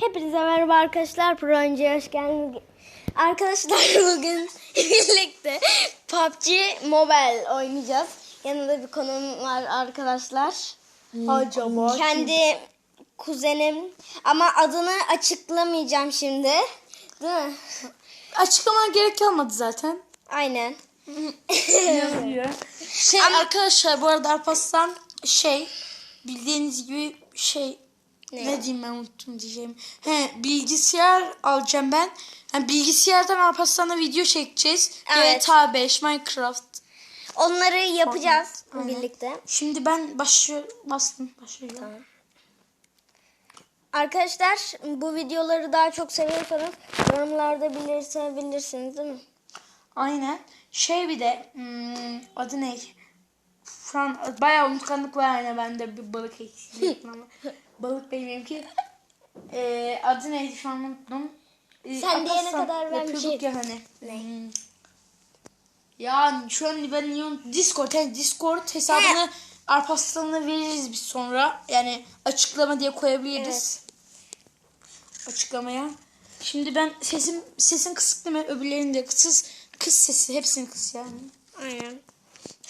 Hepinize merhaba arkadaşlar. Pro Oyuncu'ya hoş geldiniz. Arkadaşlar bugün birlikte PUBG Mobile oynayacağız. Yanında bir konuğum var arkadaşlar. Acaba Kendi kuzenim ama adını açıklamayacağım şimdi. Değil mi? Açıklamaya gerek kalmadı zaten. Aynen. Yazıyor. Şey arkadaşlar bu arada Alparslan şey bildiğiniz gibi şey Ne? ne, diyeyim ben unuttum diyeceğim. He bilgisayar alacağım ben. Yani bilgisayardan Alparslan'la video çekeceğiz. Evet. GTA 5, Minecraft. Onları yapacağız Aynen. birlikte. Şimdi ben başlıyor bastım başlıyorum. Arkadaşlar bu videoları daha çok seviyorsanız yorumlarda bilirse bilirsiniz değil mi? Aynen. Şey bir de hmm, adı ne? Şu an bayağı unutkanlık var yani bende bir balık eksiliği ama balık benim ki. Ee, adı neydi şu an unuttum. Ee, Sen diyene kadar ben bir yapıyorduk şey- ya hani. Hmm. Ya şu an ben niye unut- Discord yani Discord hesabını Alparslan'a veririz biz sonra. Yani açıklama diye koyabiliriz. Açıklamaya. Şimdi ben sesim sesin kısık değil mi? Öbürlerinin de kısız. Kız sesi. Hepsinin kız yani. Aynen.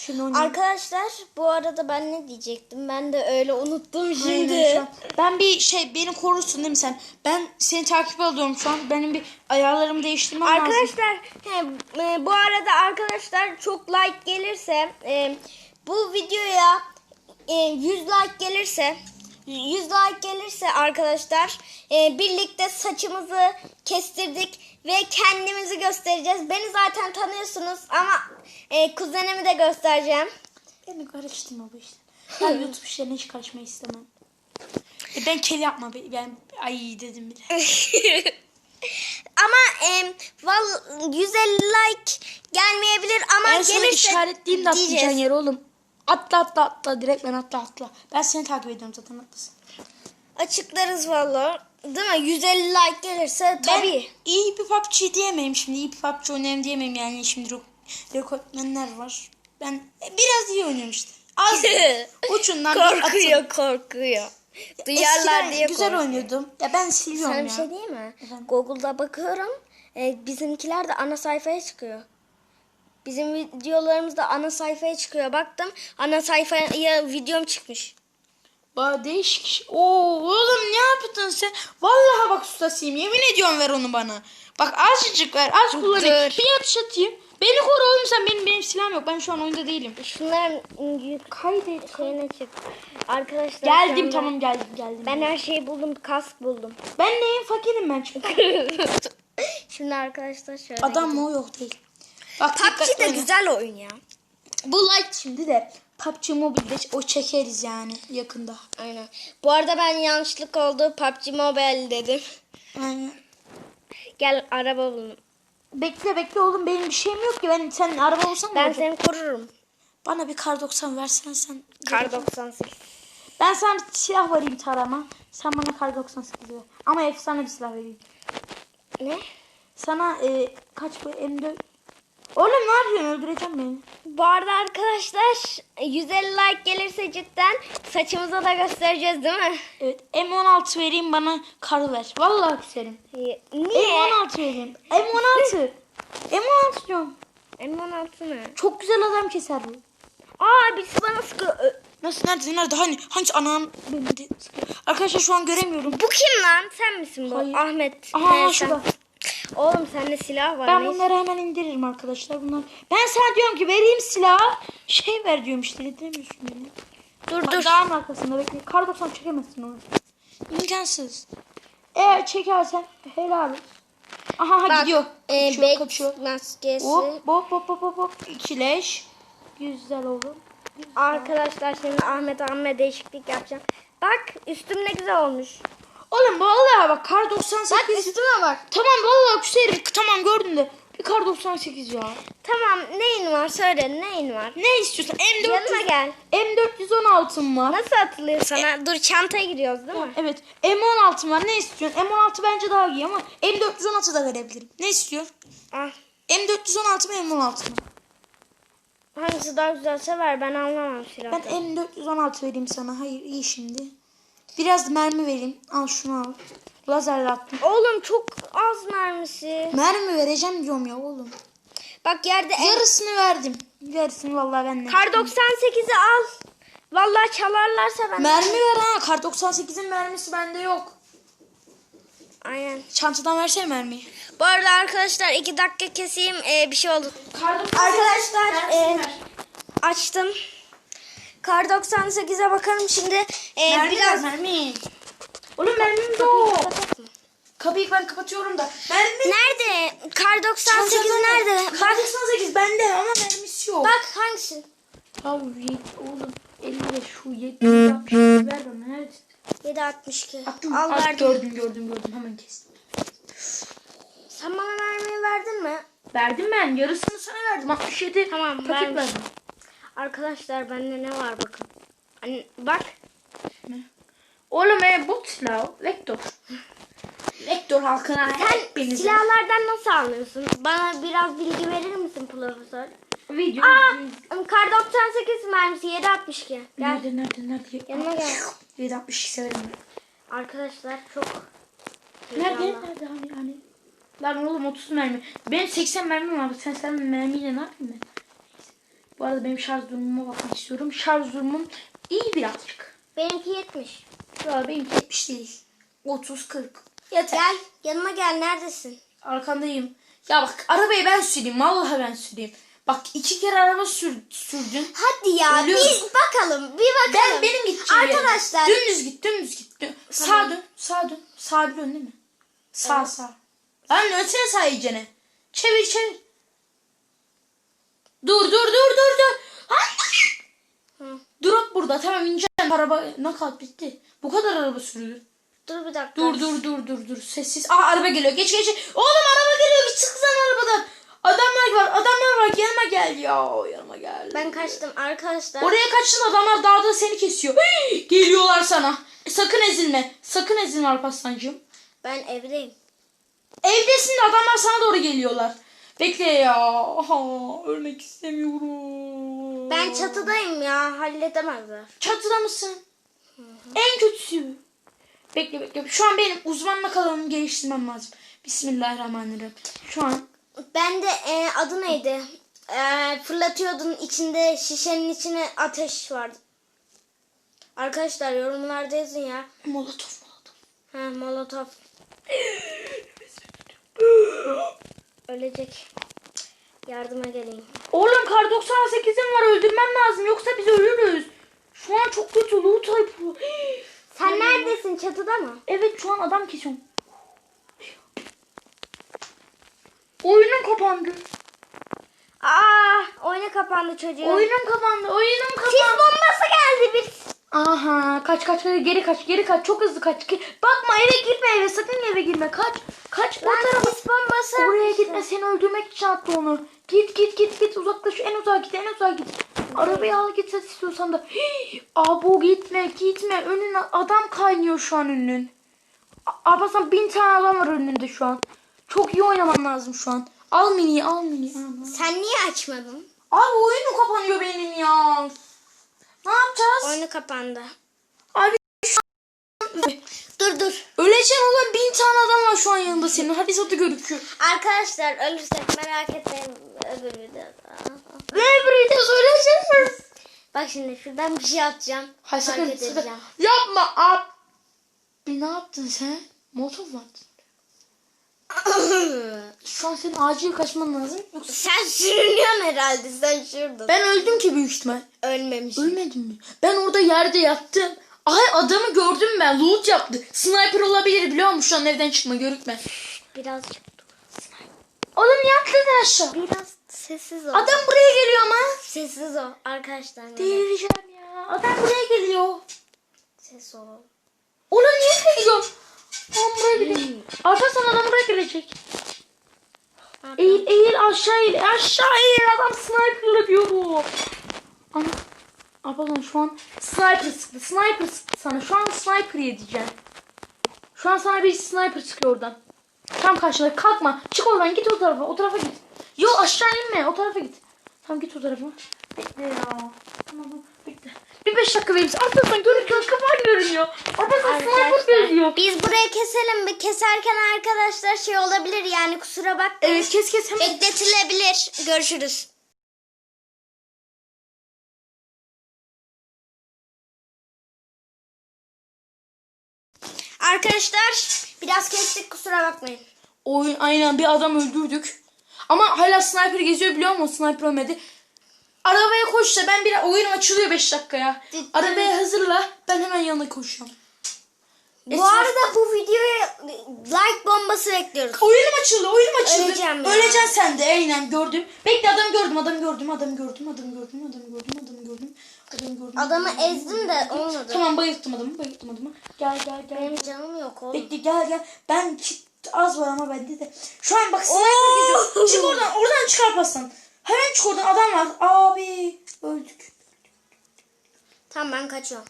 Oynayayım. Arkadaşlar bu arada ben ne diyecektim? Ben de öyle unuttum Aynen şimdi. şu an. Ben bir şey beni korursun değil mi sen? Ben seni takip ediyorum şu an. Benim bir ayarlarımı değiştirmem lazım. Arkadaşlar he, e, bu arada arkadaşlar çok like gelirse e, bu videoya e, 100 like gelirse 100 like gelirse arkadaşlar e, birlikte saçımızı kestirdik ve kendimizi göstereceğiz. Beni zaten tanıyorsunuz ama e, kuzenimi de göstereceğim. Beni karıştırma bu işte. Ben YouTube işlerine hiç karışmayı istemem. E ben kel yapma. be- Ben ay dedim bile. ama e, val 150 like gelmeyebilir ama Ben sana gelirse işaretleyeyim de atlayacağın yer oğlum. Atla atla atla. Direkt ben atla atla. Ben seni takip ediyorum zaten atlasın. Açıklarız valla. Değil mi? 150 like gelirse Ben tabii. iyi bir PUBG diyemeyim şimdi. iyi bir PUBG oynarım diyemeyim yani. Şimdi rek- rekortmenler var. Ben biraz iyi oynuyorum işte. Az ucundan bir atım. korkuyor korkuyor. Duyarlar diye güzel korkuyor. oynuyordum. Ya ben siliyorum Sana ya. bir şey diyeyim mi? Efendim? Google'da bakıyorum. E, bizimkiler de ana sayfaya çıkıyor. Bizim videolarımız da ana sayfaya çıkıyor. Baktım ana sayfaya videom çıkmış. Ba değişik. iş. Oo oğlum ne yaptın sen? Vallahi bak ustasıyım. Yemin ediyorum ver onu bana. Bak azıcık ver. Az kullanayım. Bir atış atayım. Beni koru oğlum sen. Benim, benim silahım yok. Ben şu an oyunda değilim. Şunların kaydet şeyine çık. Arkadaşlar Geldim anda- tamam geldim geldim. Ben her şeyi buldum. Kask buldum. Ben neyim fakirim ben çünkü. Şimdi arkadaşlar şöyle. Adam mı o yok değil. Bak PUBG de güzel oyun ya. Bu light şimdi de PUBG Mobile'de o çekeriz yani yakında. Aynen. Bu arada ben yanlışlık oldu. PUBG Mobile dedim. Yani Gel araba bulun. bekle bekle oğlum benim bir şeyim yok ki. Ben sen araba olsan Ben ben seni korurum. Bana bir kar 90 versen sen. Kar 98. Ben sana bir silah vereyim tarama. Sen bana kar 98 ver. Ama efsane bir silah vereyim. Ne? Sana e, kaç bu M4? Oğlum ne yapıyorsun? Öldüreceğim beni. Bu arada arkadaşlar 150 like gelirse cidden saçımıza da göstereceğiz değil mi? Evet M16 vereyim bana kar ver. Vallahi küserim. Niye? M16 vereyim. M16. M16 diyorum. M16 ne? Çok güzel adam keser bu. Aa birisi bana sıkıyor. Nasıl nerede nerede hani hani sıkıyor. Arkadaşlar şu an göremiyorum. Bu kim lan? Sen misin bu? Hayır. Ahmet. Sen. şurada. Oğlum sende silah var. Ben bunları hemen indiririm arkadaşlar. Bunlar. Ben sana diyorum ki vereyim silahı. Şey ver diyorum işte. Dinlemiyorsun beni. Dur Bak, dur. Dağın arkasında bekle. Kar 90 çekemezsin onu. İmkansız. Eğer çekersen helal olsun. Aha ha, Bak, gidiyor. E, Kaçıyor, bek kaçıyor. maskesi. Hop hop hop hop hop hop. İkileş. Güzel oğlum. Arkadaşlar şimdi Ahmet Ahmet değişiklik yapacağım. Bak üstüm ne güzel olmuş. Oğlum vallahi bak kar 98. Bak üstüme bak. Tamam vallahi küserim. Tamam gördüm de. Bir kar 98 ya. Tamam neyin var söyle neyin var. Ne istiyorsan M400. Yanıma gel. M416'm var. Nasıl atılıyor sana? Dur çantaya giriyoruz değil mi? Evet. M16 var. Ne istiyorsun? M16 bence daha iyi ama M416 da verebilirim. Ne istiyor? Ah, M416 mı M16 mı? hangisi daha güzelse ver ben anlamam Ben silahdan. M416 vereyim sana. Hayır iyi şimdi. Biraz mermi vereyim. Al şunu al. Lazerle attım. Oğlum çok az mermisi. Mermi vereceğim diyorum ya oğlum. Bak yerde en... Yarısını verdim. Yarısını vallahi ben de. Kar 98'i al. Vallahi çalarlarsa ben. Mermi ver ha. Kar 98'in mermisi bende yok. Aynen. Çantadan versene mermiyi. Bu arada arkadaşlar iki dakika keseyim Ee, bir şey oldu. Kar Arkadaşlar e, açtım. Kar 98'e bakalım şimdi. Ee, Mermi biraz mermi. Oğlum mermim. Kapat mı? Kapıyı ben kapatıyorum da. Mermi. Nerede? Kar 98 Çantada nerede? Kar 98 bende ama mermisi yok. Bak hangisi? Yet- oğlum elimde şu 760 ver bana nerede? 762. Attım. Al At, verdim. gördüm gördüm gördüm hemen kestim. Sen bana mermiyi verdin mi? Verdim ben yarısını sana verdim 67 Tamam, paket verdim. Arkadaşlar bende ne var bakın. Hani, bak. Oğlum e bu silah Vektör. Vektör halkına Sen silahlardan nasıl anlıyorsun? Bana biraz bilgi verir misin profesör? Video. Aa, kar 98 mermisi 762. Gel. Nerede nerede nerede? Yanıma gel. 760 severim ben. Arkadaşlar çok Nerede nerede hani hani. Lan oğlum 30 mermi. Benim 80 mermim var. Sen sen mermiyle ne yapayım ben? Bu arada benim şarj durumuma bakmak istiyorum. Şarj durumum iyi birazcık. Benimki 70. Ya benimki 70 değil. 30 40. Yeter. Gel yanıma gel neredesin? Arkandayım. Ya bak arabayı ben süreyim. Vallahi ben süreyim. Bak iki kere araba sür, sürdün. Hadi ya Ölüyorum. bir bakalım bir bakalım. Ben benim gideceğim. Arkadaşlar Dümdüz git dümdüz git. Düm. Sağ dön. Sağ dön. Sağ dön değil mi? Sağ Evet. sağ. Lan ötene sağ iyicene. Çevir çevir. Dur dur dur dur dur. Hı. Drop burada. Tamam ineceğim. Araba nakat bitti. Bu kadar araba sürülür. dur bir dakika. Dur dur dur dur dur. Sessiz. Aa araba geliyor. Geç geç. Oğlum araba geliyor. Bir çıksana arabadan. Adamlar var. Adamlar var. Yanıma gel ya. Yanıma gel. Ben kaçtım arkadaşlar. Oraya kaçtın adamlar dağda seni kesiyor. Hii, Geliyorlar sana. E, sakın ezilme. Sakın ezilme Alparslan'cığım. Ben evdeyim. Evdesin de adamlar sana doğru geliyorlar. Bekle ya. Aha, ölmek istemiyorum. Ben çatıdayım ya halledemezler. Çatıda mısın? En kötüsü. Bekle bekle. Şu an benim uzmanlık alanımı geliştirmem lazım. Bismillahirrahmanirrahim. Şu an Ben de e, adı neydi? E, fırlatıyordun içinde şişenin içine ateş vardı. Arkadaşlar yorumlarda yazın ya. molotof molotof. Ha molotof. Ölecek. Yardıma geleyim. Oğlum kar 98'im var öldürmem lazım yoksa biz ölürüz. Şu an çok kötü loot. Hii. Sen neredesin? Çatıda mı? Evet şu an adam kesiyorum. Oyunum kapandı. Aa, oyuna kapandı çocuğum. Oyunum kapandı. Oyunum Sis kapandı. bombası geldi bir. Aha kaç kaç geri kaç geri kaç çok hızlı kaç. Bakma eve girme eve sakın eve girme kaç. Kaç o Lan tarafa. sis bombası. Oraya gitme seni öldürmek için attı onu. Git git git git uzaklaş en uzağa git en uzağa git. Arabayı al git ses istiyorsan da. Hii, Abo gitme gitme önüne adam kaynıyor şu an önünün. A- Alparslan bin tane adam var önünde şu an. Çok iyi oynaman lazım şu an. Al mini al mini. Sen niye açmadın? Abi oyunu kapanıyor benim ya. Ne yapacağız? Oyunu kapandı. Abi Dur dur. öleceksin oğlum bin tane adam var şu an yanında senin. Hadi satı görüküyor. Arkadaşlar ölürsek merak etmeyin öbür videoda. Ne bir söyleyeceksin? Bak şimdi şuradan bir şey atacağım. Hayır sakın, sakın. Yapma ab. Bir ne yaptın sen? Motor mu attın? Şu an senin acil kaçman lazım. Yoksa Sen sürünüyorsun herhalde. Sen şurada. ben öldüm ki büyük ihtimal. Ölmemiş. Ölmedim mi? Ben orada yerde yattım. Ay adamı gördüm ben. Loot yaptı. Sniper olabilir biliyor musun? Şu an evden çıkma görükme. Birazcık Oğlum niye atladın aşağı? Biraz sessiz ol. Adam buraya geliyor ama. Sessiz ol arkadaşlar. Delireceğim ya. Adam buraya geliyor. Ses ol. Oğlum niye buraya gidiyor. Alparslan adam buraya gelecek. Eğil eğil aşağı eğil. Aşağı eğil adam sniper'la diyor bu. Ana. Alparslan şu an sniper sıktı. Sniper sıktı sana. Şu an sniper yedeceğim. Şu an sana bir sniper sıkıyor oradan. Tam karşına kalkma. Çık oradan git o tarafa. O tarafa git. Yo aşağı inme. O tarafa git. Tamam git o tarafa. Bekle ya. Bir 5 dakika verir misin? Arkadaşlar görünüyor. Kafam görünüyor. Arkadaşlar sniper görüyor. biz burayı keselim mi? Keserken arkadaşlar şey olabilir yani kusura bakmayın. Evet kes kes hemen. Bekletilebilir. Görüşürüz. Arkadaşlar biraz kestik kusura bakmayın. Oyun aynen bir adam öldürdük. Ama hala sniper geziyor biliyor musun? Sniper ölmedi. Arabaya koş da ben bir oyun açılıyor 5 dakikaya. Arabaya hazırla ben hemen yanına koşuyorum. Bu Esra- arada bu videoya like bombası bekliyoruz. Oyunum açıldı, oyunum açıldı. Öleceğim ya. Öleceksin sen de aynen gördüm. Bekle adam gördüm, adam gördüm, adam gördüm, adam gördüm, adam gördüm, adam gördüm. Adam gördüm. Adamı adam ezdim de olmadı. Tamam bayılttım adamı, bayılttım adamı. Gel gel gel. Benim canım yok oğlum. Bekle gel gel. Ben az var ama bende de. Şu an bak sniper geziyor. Çık oradan, oradan çıkar pastan. Hemen çık oradan adam var. Abi öldük. Tamam ben kaçıyorum.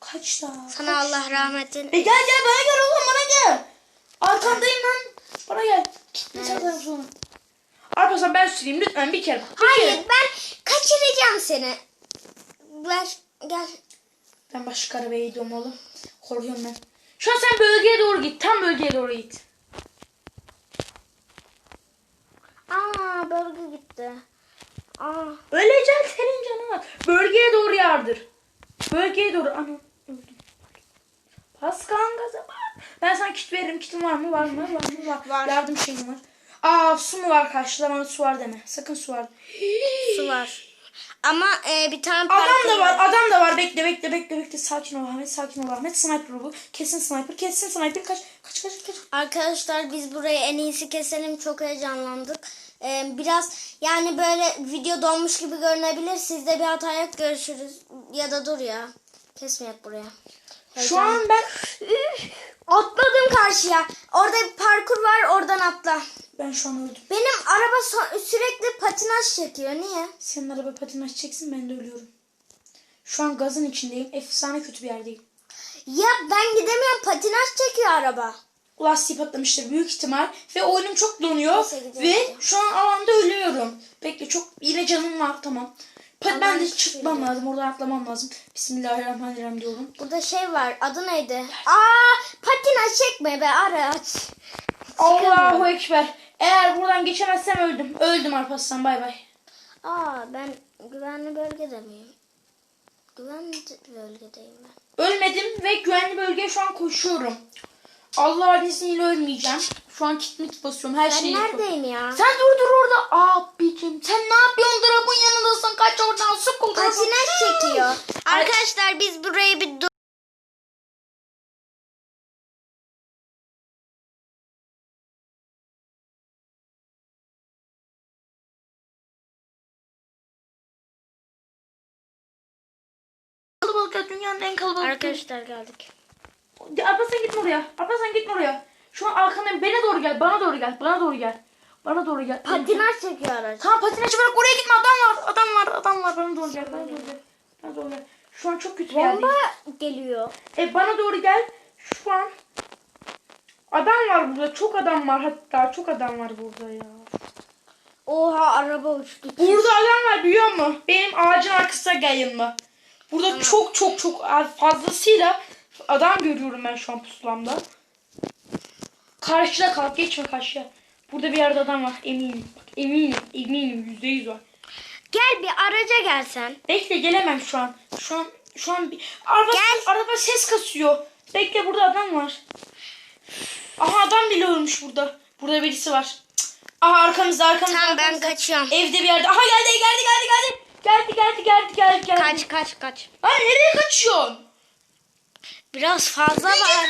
Kaç daha? Sana Allah rahmet eylesin. E gel gel bana gel oğlum bana gel. Arkandayım lan. Bana gel. Gitme sen sonra. Arkadaşlar ben süreyim lütfen bir kere. Bir Hayır kere. ben kaçıracağım seni. Ver gel. Ben başka arabaya gidiyorum oğlum. Korkuyorum ben. Şu an sen bölgeye doğru git. Tam bölgeye doğru git. Aa bölge gitti. Aa Öleceksin senin canın var. Bölgeye doğru yardır. Bölgeye doğru. Ana öldüm. Gaza bak. Ben sana kit veririm. Kitin var mı? Var mı? Var mı? Var. Var. Yardım şeyim var. Aa su mu var karşıda? Bana su var deme. Sakın su var. su var. Ama e, bir tane Adam da var, adam da var. Bekle, bekle, bekle, bekle. Sakin ol Ahmet, sakin ol Ahmet. Sniper bu. Kesin sniper, kesin sniper. Kaç, kaç, kaç, kaç. Arkadaşlar biz burayı en iyisi keselim. Çok heyecanlandık. Ee, biraz yani böyle video donmuş gibi görünebilir. Sizde bir hata yok. Görüşürüz. Ya da dur ya. Kesmeyek buraya. Şu Heyecan. an ben, Atladım karşıya. Orada bir parkur var. Oradan atla. ben şu an öldüm. Benim araba so- sürekli patinaj çekiyor. Niye? Senin araba patinaj çeksin, ben de ölüyorum. Şu an gazın içindeyim. Efsane kötü bir yerdeyim. Ya ben gidemiyorum. Patinaj çekiyor araba. Lastiği patlamıştır büyük ihtimal. Ve oyunum çok donuyor. Ve şu an alanda ölüyorum. Bekle çok yine canım var tamam. Pa- ben de Allah'ım çıkmam şükür. lazım. Oradan atlamam lazım. Bismillahirrahmanirrahim diyorum. Burada şey var. Adı neydi? Aa, patinaj çekme be araç. Allahu Ekber. Eğer buradan geçemezsem öldüm. Öldüm Alparslan bay bay. Aa, ben güvenli bölgede miyim? Güvenli bölgedeyim ben. Ölmedim ve güvenli bölgeye şu an koşuyorum. Allah'ın izniyle ölmeyeceğim. Şu an kit mit basıyorum. Her Ben şeyi neredeyim ya? Sen dur dur orada. Abicim sen ne yapıyorsun? Drop'un yanındasın. Kaç oradan. Sık o drop'u. Patinaj çekiyor. Arkadaşlar biz burayı bir dur- dünyanın en kalabalık. Arkadaşlar geldik. Alparslan gitme oraya. Alparslan gitme oraya. Şu an arkandayım. Bana doğru gel. Bana doğru gel. Bana doğru gel. Bana doğru gel. Patinaj çekiyor araç. Tamam patinajı bırak oraya gitme. Adam var. Adam var. Adam var. Bana doğru gel. Bana doğru gel. Bana doğru gel. Şu an çok kötü bir. Bomba geliyor. E bana doğru gel. Şu an adam var burada. Çok adam var hatta. Çok adam var burada ya. Oha araba uçtu. Burada adam var biliyor musun? Benim ağacın arkasına gel yanıma. Burada çok çok çok fazlasıyla adam görüyorum ben şu an pusulamda. Karşıda kal. Geçme karşıya. Burada bir yerde adam var. Eminim. Bak, eminim. Eminim. Yüzde yüz var. Gel bir araca gelsen. Bekle gelemem şu an. Şu an şu an bir araba Gel. araba ses kasıyor. Bekle burada adam var. Aha adam bile ölmüş burada. Burada birisi var. Cık. Aha arkamızda arkamızda. Tamam ben arkamızda. kaçıyorum. Evde bir yerde. Aha geldi geldi geldi geldi. Geldi geldi geldi geldi geldi. Kaç kaç kaç. Lan nereye kaçıyorsun? Biraz fazla var.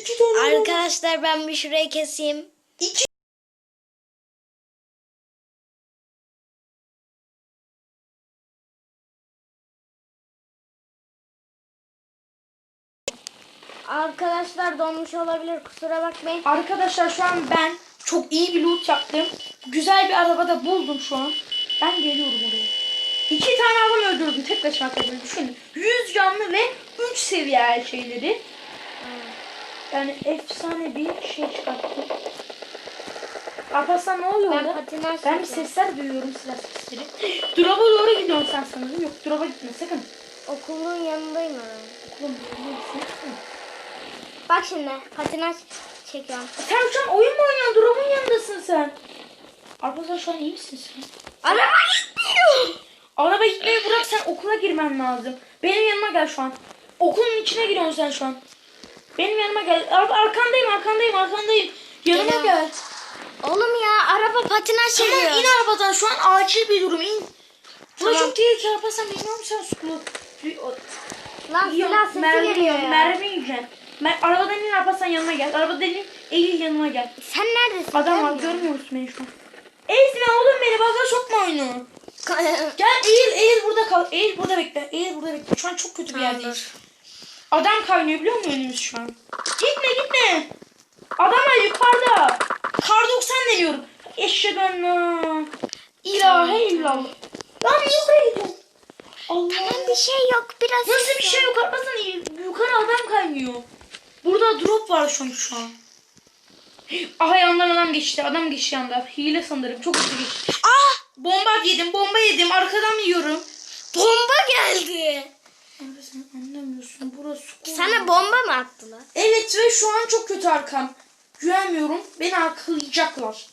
İki tane adam. Arkadaşlar ben bir şurayı keseyim. İki. Arkadaşlar donmuş olabilir kusura bakmayın. Arkadaşlar şu an ben çok iyi bir loot yaptım. Güzel bir arabada buldum şu an. Ben geliyorum oraya. İki tane adam öldürdüm tek başıma arkadaşlar. Düşünün. 100 canlı ve 3 seviye her şeyleri. Yani efsane bir şey çıkarttım. Alparslan ne oluyor Ben orada? Ben bir sesler duyuyorum silah sesleri. Drop'a doğru gidiyorsun sen sanırım. Yok drop'a gitme sakın. Okulun yanındayım ben. Ne biçim? Bak şimdi patinaj çekiyorum. Sen şu an oyun mu oynuyorsun? Drop'un yanındasın sen. Alparslan şu an iyi misin sen? Araba gitmiyor. Araba gitmeyi bırak sen okula girmen lazım. Benim yanıma gel şu an. Okulun içine giriyorsun sen şu an. Benim yanıma gel. Ar- arkandayım arkandayım arkandayım. Yanıma Gel. gel. Oğlum ya araba patinaj Tamam çekiyor. in arabadan şu an acil bir durum in. Tamam. çok tehlikeli Alparslan bilmiyorum sen sukulu. Lan silah sesi geliyor ya. mermi yiyeceksin. Mer arabadan in Alparslan yanıma gel. Arabadan in Eğil yanıma gel. Sen neredesin? Adam var Sen görmüyor musun beni şu an? Ezme oğlum beni baga sokma oyunu. Gel eğil eğil burada kal. Eğil burada bekle. Eğil burada bekle. Şu an çok kötü bir yerdeyiz. Adam kaynıyor biliyor musun önümüz şu an? Gitme gitme. Adamlar yukarıda. Kar 90 deniyorum. Eşhedü en ilahe illallah. Lan niye buraya gidiyorsun? Allah. Tamam bir şey yok biraz. Nasıl bir şey yok atmasana yukarı adam kaynıyor. Burada drop var şu an şu an. Aha yandan adam geçti. Adam geçti yanda. Hile sanırım. Çok hızlı geçti. Bomba yedim. Bomba yedim. Arkadan yiyorum. bomba geldi. Abi sen anlamıyorsun. Burası school. Sana bomba mı attılar? Evet ve şu an çok kötü arkam. Güvenmiyorum. Beni arkalayacaklar.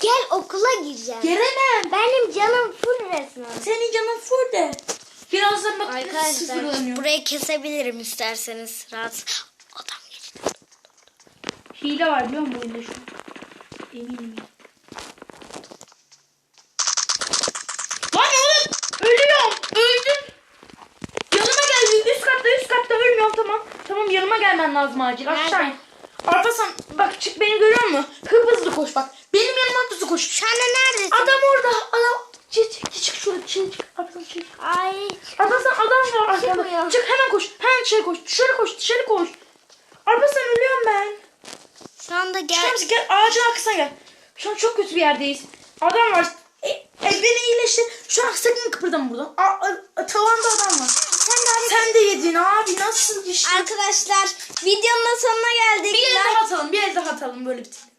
Gel okula gireceğim. Gelemem. Benim canım full resmen. Senin canın full de. Birazdan bak Arkadaşlar sıfırlanıyor. burayı kesebilirim isterseniz rahat. Adam geçti. Hile var biliyor musun bu oyunda şu an? Eminim ya. Lan oğlum! Ölüyorum! Öldüm! Yanıma gel. Üst katta üst ölmüyorum tamam. Tamam yanıma gelmen lazım acil. Aşağı in. Alparslan bak çık beni görüyor musun? Hızlı hızlı koş bak. Benim yanıma hızlı koş. Şu anda neredesin? Adam orada. Adam. Çık çık çık şurada çık çık. Alparslan çık. Ay. Alparslan adam var arkada. Çık hemen koş. Hemen dışarı koş. Dışarı koş. Dışarı koş. Alparslan ölüyorum ben. Şu anda gel. Gel. gel ağacın arkasına gel. Şu an çok kötü bir yerdeyiz. Adam var. E, e, beni iyileştir. Şu an sakın kıpırdama buradan. A, a, tavanda adam var. Hadi. Sen de yedin abi. Nasıl işte? Arkadaşlar videonun sonuna geldik. Bir el daha atalım. Bir el daha atalım. Böyle bitirelim.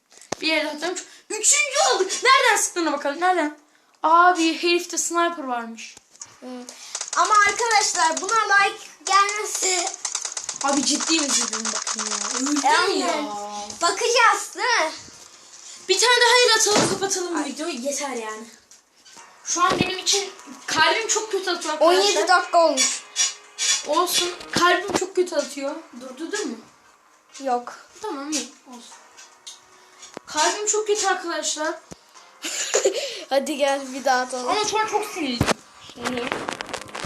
Bir el daha atalım. Üçüncü olduk. Nereden sıktığına bakalım. Nereden? Abi herifte sniper varmış. Hı. Ama arkadaşlar buna like gelmesi Abi ciddi mi dedim bakın ya. Aynen. ya. bakacağız değil mi? Bir tane daha el atalım kapatalım bu videoyu. Yeter yani. Şu an benim için kalbim çok kötü atıyor arkadaşlar. 17 dakika olmuş. Olsun. Kalbim çok kötü atıyor. Durdurdun mu? Yok. Tamam iyi. Olsun. Kalbim çok kötü arkadaşlar. Hadi gel bir daha atalım. Ama şu an çok sinirliyim.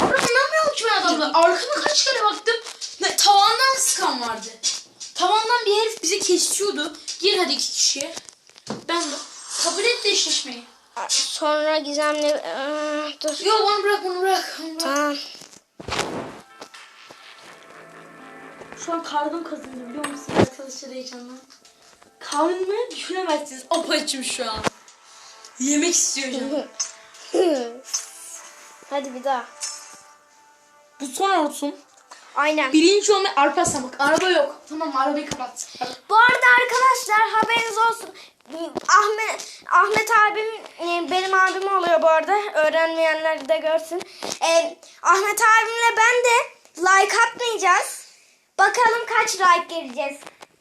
Ama inanmıyorum ki ben adamla. Arkama kaç kere baktım. Ne, tavandan sıkan vardı. Tavandan bir herif bizi kesiyordu. Gir hadi iki kişiye. Ben de. Kabul et de eşleşmeyi. Sonra gizemli Aa, dur. Yok onu bırak onu bırak. Onu bırak. Tamam. Şu an karnım kazındı biliyor musun arkadaşlar heyecandan. Karnımı düşünemezsiniz. Apaçım şu an. Yemek istiyor canım. Hadi bir daha. Bu son olsun. Aynen. Birinci olma Arpaslan bak araba yok. Tamam arabayı kapat. Bu arada arkadaşlar haberiniz olsun. Ahmet Ahmet abim e, benim abim oluyor bu arada. Öğrenmeyenler de görsün. E, Ahmet abimle ben de like atmayacağız. Bakalım kaç like geleceğiz.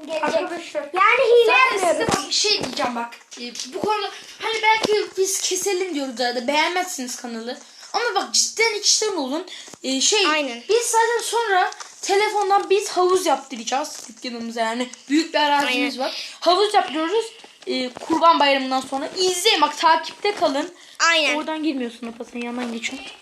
Gelecek. Arkadaşlar. Yani hile size yapmıyoruz. bak bir şey diyeceğim bak. Ee, bu konuda hani belki biz keselim diyoruz arada beğenmezsiniz kanalı. Ama bak cidden içten olun. Ee, şey Aynen. biz zaten sonra telefondan biz havuz yaptıracağız dükkanımıza yani. Büyük bir arazimiz Aynen. var. Havuz yaptırıyoruz. Ee, kurban bayramından sonra. İzleyin bak takipte kalın. Aynen. Oradan girmiyorsun Apasın yandan geçiyorsun.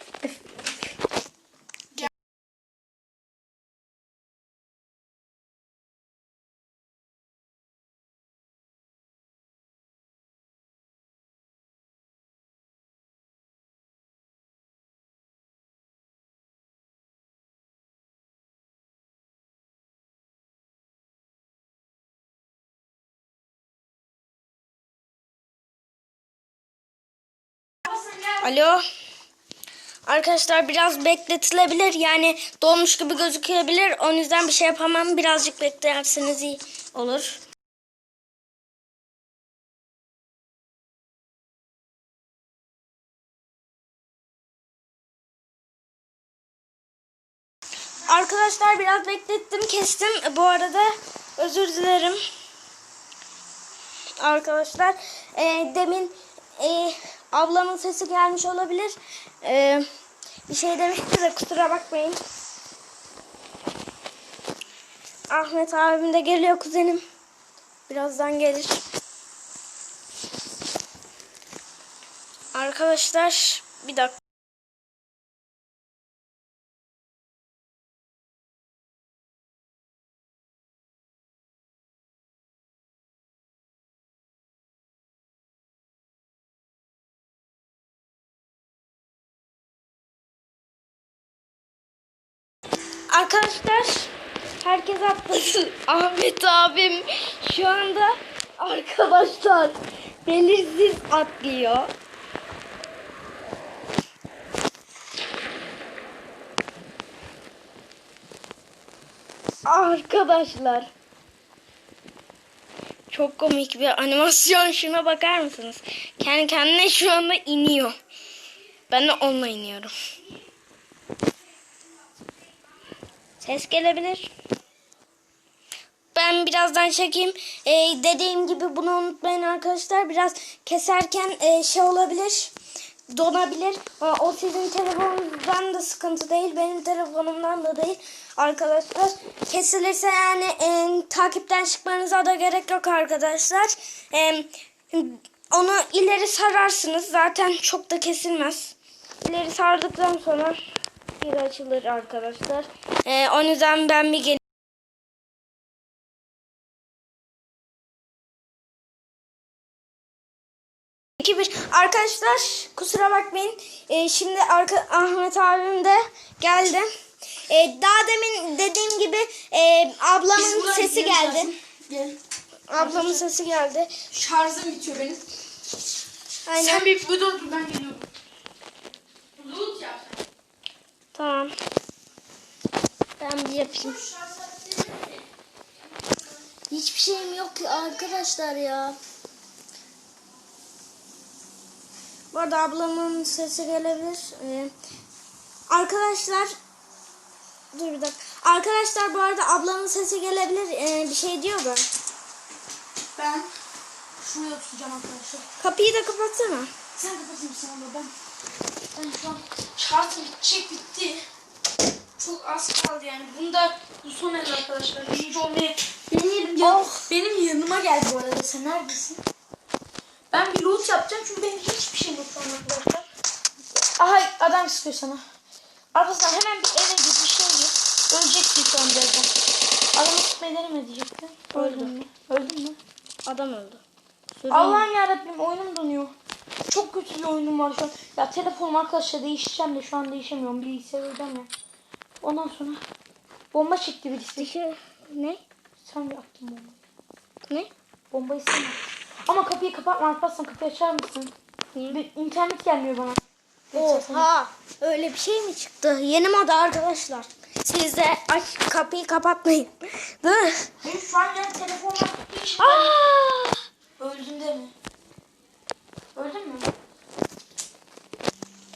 Alo. Arkadaşlar biraz bekletilebilir. Yani dolmuş gibi gözükebilir. O yüzden bir şey yapamam. Birazcık beklerseniz iyi olur. Arkadaşlar biraz beklettim kestim. Bu arada özür dilerim. Arkadaşlar e, demin e, ablamın sesi gelmiş olabilir. E, bir şey demişti de kusura bakmayın. Ahmet abim de geliyor kuzenim. Birazdan gelir. Arkadaşlar bir dakika. Arkadaşlar herkes atlasın. Ahmet abim şu anda arkadaşlar belirsiz atlıyor. Arkadaşlar çok komik bir animasyon. Şuna bakar mısınız? Kendi kendine şu anda iniyor. Ben de onunla iniyorum. Ses gelebilir. Ben birazdan çekeyim. Ee, dediğim gibi bunu unutmayın arkadaşlar. Biraz keserken e, şey olabilir. Donabilir. Ama o sizin telefonunuzdan da sıkıntı değil. Benim telefonumdan da değil. Arkadaşlar kesilirse yani e, takipten çıkmanıza da gerek yok arkadaşlar. E, onu ileri sararsınız. Zaten çok da kesilmez. İleri sardıktan sonra geri açılır arkadaşlar. Ee, o yüzden ben bir gel İki bir arkadaşlar kusura bakmayın. Ee, şimdi arka, Ahmet abim de geldi. Ee, daha demin dediğim gibi e, ablamın sesi geldi. Gel. Ablamın sesi geldi. Şarjım bitiyor benim. Aynen. Sen bir bu dur ben geliyorum. Loot yap. Tamam. Ben bir yapayım. Hiçbir şeyim yok ki arkadaşlar ya. Bu arada ablamın sesi gelebilir. Ee, arkadaşlar dur bir dakika. Arkadaşlar bu arada ablamın sesi gelebilir. Ee, bir şey diyor da. Ben şuraya tutacağım arkadaşlar. Kapıyı da kapatsana. Sen kapatayım sen ben. Ben şu an şarjım bitecek bitti. Çok az kaldı yani. Bunda bu son el arkadaşlar. Birinci olmayı deneyelim. Ya, Oh. Benim yanıma geldi bu arada. Sen neredesin? Ben bir loot yapacağım çünkü benim hiçbir şeyim yok şu an arkadaşlar. Aha adam sıkıyor sana. Arkadaşlar hemen bir eve git bir şey git. Öleceksin şu an birazdan. Adamı tutmayı deneme diyecektim. Öldün mü? Öldün mü? Adam öldü. Allah'ım yarabbim oyunum donuyor. Çok kötü bir oyunum var şu an. Ya telefonum arkadaşlar değişeceğim de şu an değişemiyorum. Bilgisayar ödem ya. Ondan sonra bomba çekti birisi. Bir şey ne? Sen bir attın bomba. Ne? Bombayı sen. Ama kapıyı kapatma Alparslan kapıyı açar mısın? Niye? Bir internet gelmiyor bana. Oha öyle bir şey mi çıktı? Yeni moda arkadaşlar. Siz de aç kapıyı kapatmayın. Değil mi? Benim şu an yani. Aa! Öldün de mi? Öldün mü?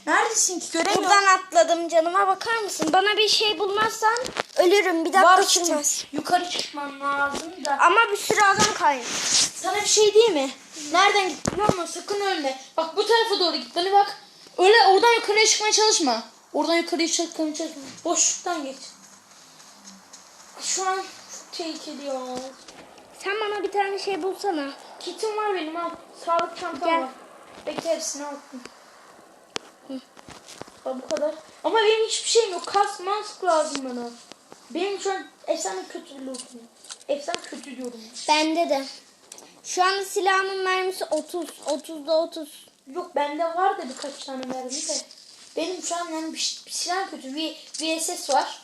Neredesin ki? Göremiyorum. Buradan atladım canıma bakar mısın? Bana bir şey bulmazsan ölürüm. Bir dakika Var işte. Yukarı çıkman lazım da. Ama bir sürü adam kayın. Sana bir şey değil mi? Nereden git biliyor musun? Sakın ölme. Bak bu tarafa doğru git. Bana bak. Öyle oradan yukarıya çıkmaya çalışma. Oradan yukarıya çıkmaya çalışma. Boşluktan geç. Şu an çok tehlikeli ya. Sen bana bir tane şey bulsana. Kitim var benim al. Sağlık çantam Gel. var. Bekle hepsini attım. Ha, bu kadar. Ama benim hiçbir şeyim yok. Kas mask lazım bana. Benim şu an efsane kötü lootum. Efsane kötü diyorum. Bende de. Şu anda silahımın mermisi 30. 30'da 30. Yok bende var da birkaç tane mermi de. Benim şu an yani bir, bir silah kötü. V, VSS var.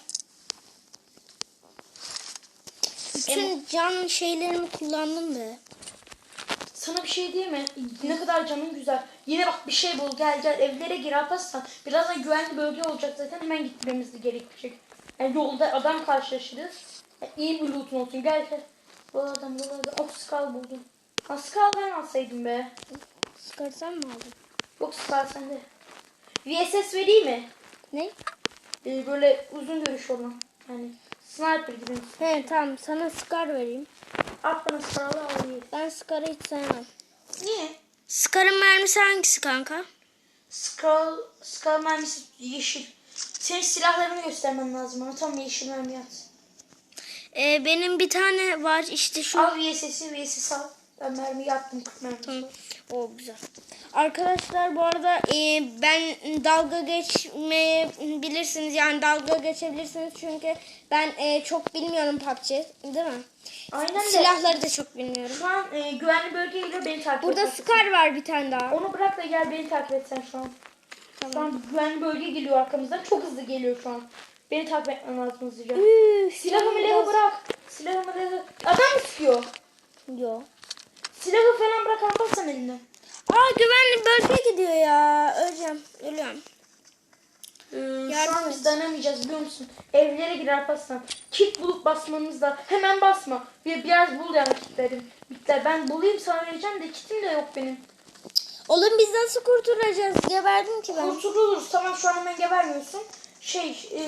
Bütün can şeylerimi kullandım be. Sana bir şey diyeyim mi? Ne kadar canın güzel. Yine bak bir şey bul gel gel evlere gir Alparslan. Birazdan güvenli bölge olacak zaten hemen gitmemiz gerekecek. Yani yolda adam karşılaşırız. Yani iyi bir lootun olsun gel gel. Bu adam bu adam. Oh skal buldum. Ha skal ben alsaydım be. Sıkarsan mı aldın? Yok skal sende. VSS vereyim mi? Ne? Ee, böyle uzun görüş olan. Hani sniper gibi. He tamam sana Scar vereyim. At bana sağla alayım. Ben Scar'ı hiç sevmem. Niye? Scar'ın mermisi hangisi kanka? Skull, skull mermisi yeşil. Senin silahlarını göstermen lazım ama tam yeşil mermi at. Ee, benim bir tane var işte şu. Al VSS'i VSS al. Ben mermiyi attım 40 mermi. O güzel. Arkadaşlar bu arada e, ben dalga geçmeyebilirsiniz yani dalga geçebilirsiniz çünkü ben e, çok bilmiyorum PUBG değil mi? Aynen de. Silahları da çok bilmiyorum. Şu an e, güvenli bölgeye geliyor beni takip Burada et. Scar var bir tane daha. Onu bırak da gel beni takip et sen şu an. Şu an güvenli bölge geliyor arkamızdan. Çok hızlı geliyor şu an. Beni takip etmen lazım hızlıca. Üh, Silahı milahı bırak. Silahı milahı. Adam mı sıkıyor? Yok. Silahı falan bırak almazsan elinden. Aa güvenli bölge gidiyor ya. Öleceğim. Ölüyorum. Yardım şu an biz dayanamayacağız biliyor musun? Evlere girer bassan. Kit bulup basmamız da hemen basma. Bir biraz bul yani kitleri. Bitler. Ben bulayım sana vereceğim de kitim de yok benim. Oğlum biz nasıl kurtulacağız? Geberdim ki ben. Kurtuluruz. Tamam şu an hemen gebermiyorsun. Şey, e,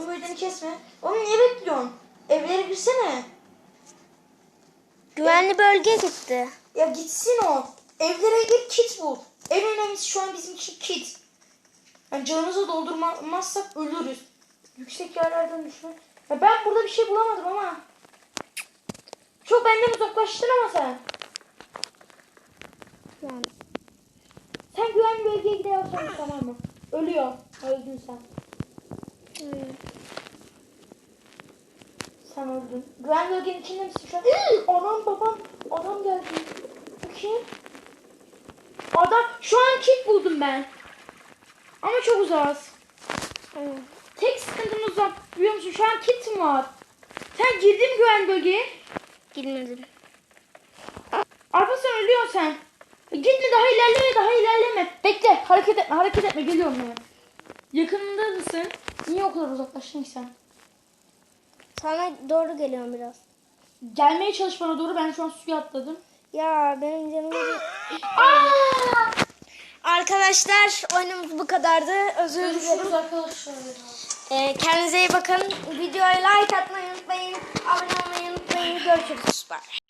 ümidini kesme. Onu niye bekliyorsun? Evlere girsene. Güvenli bölge gitti. Ya gitsin o. Evlere gir kit bul. En önemlisi şu an bizim için kit. Yani canımızı doldurmazsak ölürüz. Yüksek yerlerden düşme. Ya ben burada bir şey bulamadım ama. Çok benden uzaklaştın ama sen. Yani. Sen güvenli bölgeye gidiyorsan tamam mı? Ölüyor. Öldün sen. hmm. Sen öldün. Güvenli bölgenin içinde misin şu an? Anam babam. Adam geldi. Bu kim? Adam. Şu an kit buldum ben. Ama çok uzağız. Hmm. Tek sıkıntımız var. Biliyor musun? Şu an kitim var. Sen girdin mi güvenli bölgeye? Girmedim. Arpa sen ölüyorsun sen. Gitme daha ilerleme daha ilerleme. Bekle hareket etme hareket etme geliyorum ben. Yakınında mısın? Niye o kadar uzaklaştın ki sen? Sana doğru geliyorum biraz. Gelmeye çalış bana doğru ben şu an suya atladım. Ya benim canım! Arkadaşlar oyunumuz bu kadardı. Özür dilerim. Görüşürüz arkadaşlar. Ee, kendinize iyi bakın. Videoya like atmayı unutmayın. Abone olmayı unutmayın. Görüşürüz. Bye.